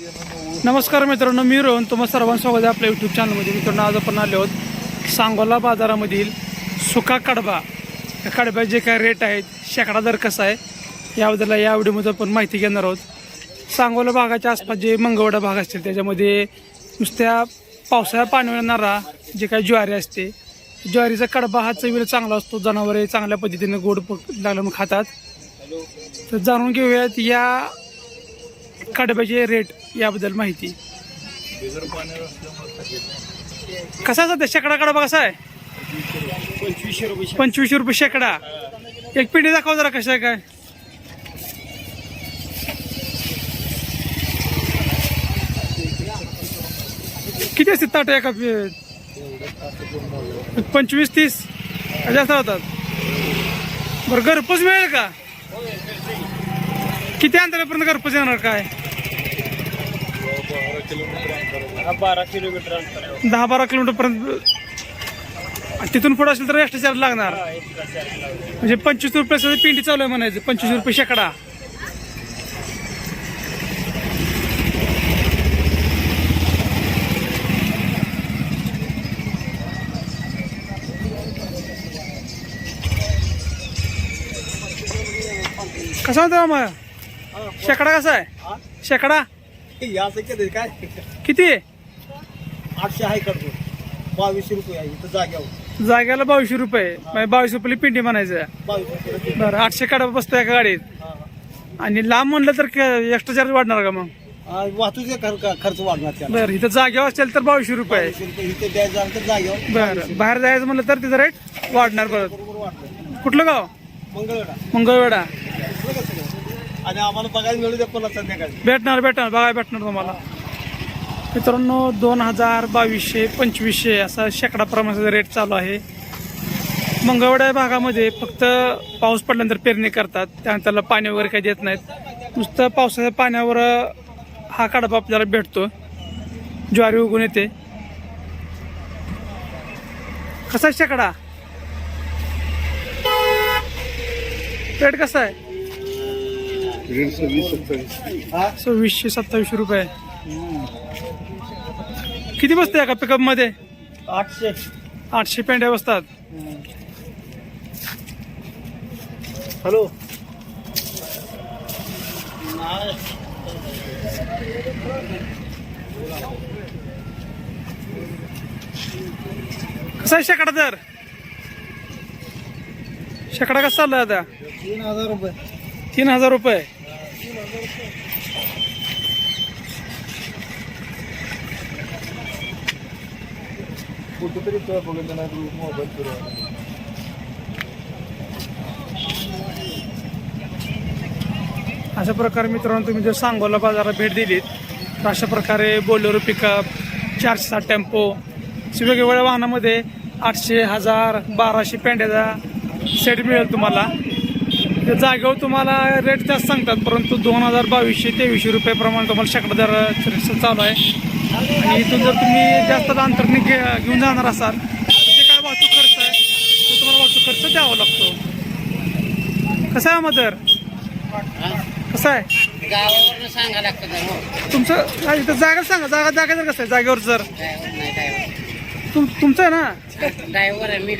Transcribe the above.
नमस्कार मित्रांनो मी रोहन. तुम्हाला सर्वांचं स्वागत आहे आपल्या यूट्यूब चॅनलमध्ये मित्रांनो आज आपण आलो आहोत सांगोला बाजारामधील सुका कडबा. या कडब्या जे काय रेट आहेत शेकडा दर कसा आहे याबद्दल या व्हिडिओमध्ये आपण माहिती घेणार आहोत. सांगोला भागाच्या आसपास जे मंगवडा भाग असतील त्याच्यामध्ये नुसत्या पावसाळ्या पाणी येणारा जे काही ज्वारी असते ज्वारीचा कडबा हा चवीला चांगला असतो जनावरे चांगल्या पद्धतीने गोड पक- लागलं मग खातात. तर जाणून घेऊयात या कडब्याचे रेट याबद्दल माहिती. कसा सध्या शेकडा कडबा कसा आहे पंचवीसशे रुपये पंचवीसशे रुपये शेकडा. एक पिंडी दाखव जरा कसं आहे काय. किती असते ताट एका पंचवीस तीस? जास्त होतात बरं घरपोच मिळेल का? किती अंतरापर्यंत घरपोच येणार काय? बारा किलोमीटर अंतर आहे. दहा बारा किलोमीटर पर्यंत तिथून पुढे असेल तर एक्स्ट्रा चार्ज लागणार. हा. म्हणजे पंचवीस रुपये पिंडी चालू आहे म्हणायचं पंचवीस रुपये शेकडा. कसा होता मग शेकडा कसा आहे? शेकडा? केलं काय? किती? आहे आठशे आहे करतो बावीसशे रुपये आहे. इथं जाग्यावर. जाग्याला बावीसशे रुपये. म्हणजे बावीस रुपये पिंडी म्हणायचं. बावीस रुपये बरं आठशे काढा बसतो एका गाडीत. हा, आणि लांब म्हणलं तर एक्स्ट्रा चार्ज वाढणार का मग? हा. वाहतुकीचा खर्च खर्च वाढणार त्याला. बरं इथं जागेवर असेल तर बावीसशे रुपये. बावीसशे रुपये. इथे द्यायचं झालं तर जाग्यावर. बरं बाहेर जायचं म्हणलं तर तिथं रेट वाढणार परत. बरोबर वाढणार कुठलं गाव? मंगळवेढा. मंगळवेढा. दिसलं का सगळं? आणि आम्हाला बघायला मिळू द्या पुन्हा संध्याकाळी. भेटणार भेटणार. बघायला भेटणार तुम्हाला. मित्रांनो दोन हजार बावीसशे पंचवीसशे असा शेकडा प्रमाणाचा रेट चालू आहे. मंगळवड्या भागामध्ये फक्त पाऊस पडल्यानंतर पेरणी करतात. त्यानंतर त्याला पाणी वगैरे काही देत नाहीत. नुसतं पावसाच्या पाण्यावर हा कडबा आपल्याला भेटतो. ज्वारी उगून येते. कसा आहे शेकडा? रेट कसा आहे? हा सव्वीसशे सत्तावीसशे रुपये. किती बसते एका पिकअपमध्ये? आठशे आठशे पेंड्या बसतात. हॅलो. कसा आहे शेकडा दर? शेकडा कसा चाललाय आता? तीन हजार रुपये. तीन हजार रुपये. कुठेतरी तुला बघितलं नाही मोबाईल फिरवा. अशा प्रकारे मित्रांनो तुम्ही जर सांगोला बाजारात भेट दिलीत तर अशा प्रकारे बोलेरो पिकअप चारशे सात टेम्पो वेगवेगळ्या वाहनामध्ये आठशे हजार बाराशे पेंड्याचा सेट मिळेल तुम्हाला. त्या जागेवर तुम्हाला रेट जास्त सांगतात परंतु दोन हजार बावीसशे तेवीसशे रुपयेप्रमाणे तुम्हाला शेकडा दर चालू आहे. आणि इथून जर तुम्ही जास्त अंतरने घे घेऊन जाणार असाल तर जे काय वाहतूक खर्च आहे तो तुम्हाला वाहतूक खर्च द्यावा लागतो. कसा आहे मदर कसं आहे. तुमचं इथं जागा सांगा जागा जागा जर कसं आहे जागेवर जर. तुमचं आहे ना? ड्रायव्हर आहे मी